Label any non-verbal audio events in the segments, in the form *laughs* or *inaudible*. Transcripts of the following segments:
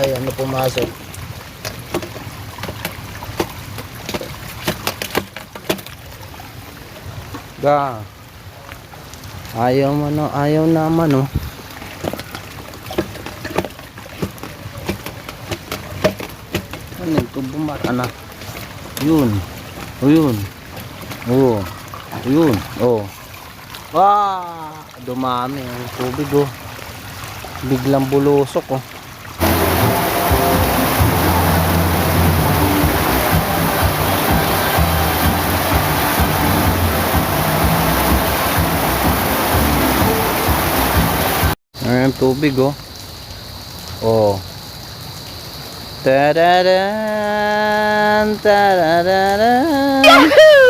Ay, ano pumasok? Ga. Ayaw mo no, ayaw naman no. Ano ito bumata na? Yun. O yun. Oo. Yun. Oh. Ah, dumami ang tubig oh. Biglang bulusok oh. Ayan tubig oh. Oh. Tararan, tararan,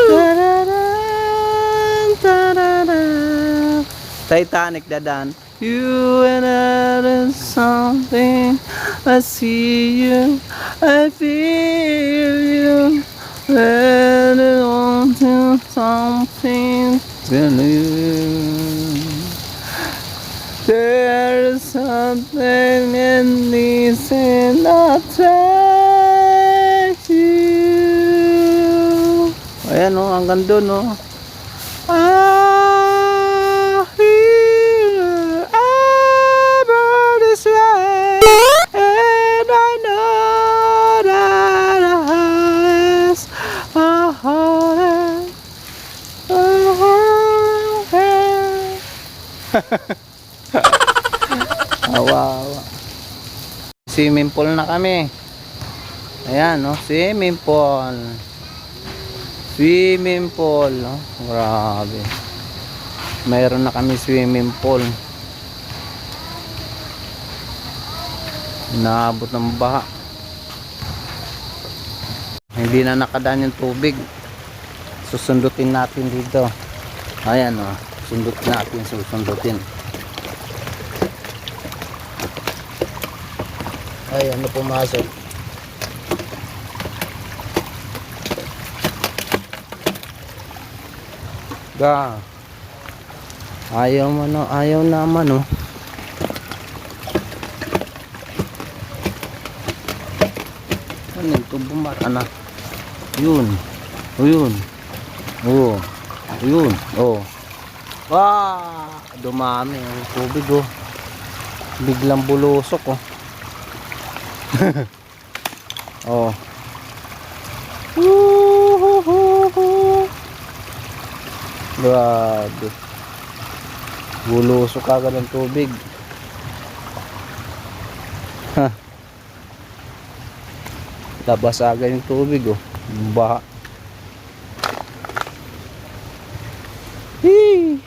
tararan, tararan. Titanic dadan. You and I and something. I see you. I feel you. And I want to something to you. Something in this and attract you. Ayan o, hanggang doon o. I hear everybody's right And I know that our eyes are hearted Awawa. Swimming pool na kami. Ayan, no? Swimming pool. Swimming pool, no? Grabe. Mayroon na kami swimming pool. Naabot ng baha. Hindi na nakadaan yung tubig. Susundutin natin dito. Ayan, no? Sundot natin, susundutin. Ay, ano pumasok? Ga. Ayaw mo no, ayaw naman no. Ano ito bumata na? Yun. O yun. O yun. Oo. Ah, dumami ang tubig oh. Biglang bulusok oh. *laughs* oh. Grabe. Bulusok agad ng tubig. Ha. Labas agad yung tubig oh. Baha. Hee.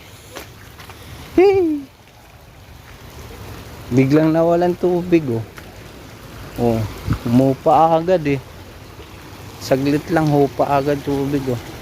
Hee. Biglang nawalan tubig oh. Oh, humupa agad eh. Saglit lang hupa agad tubig oh.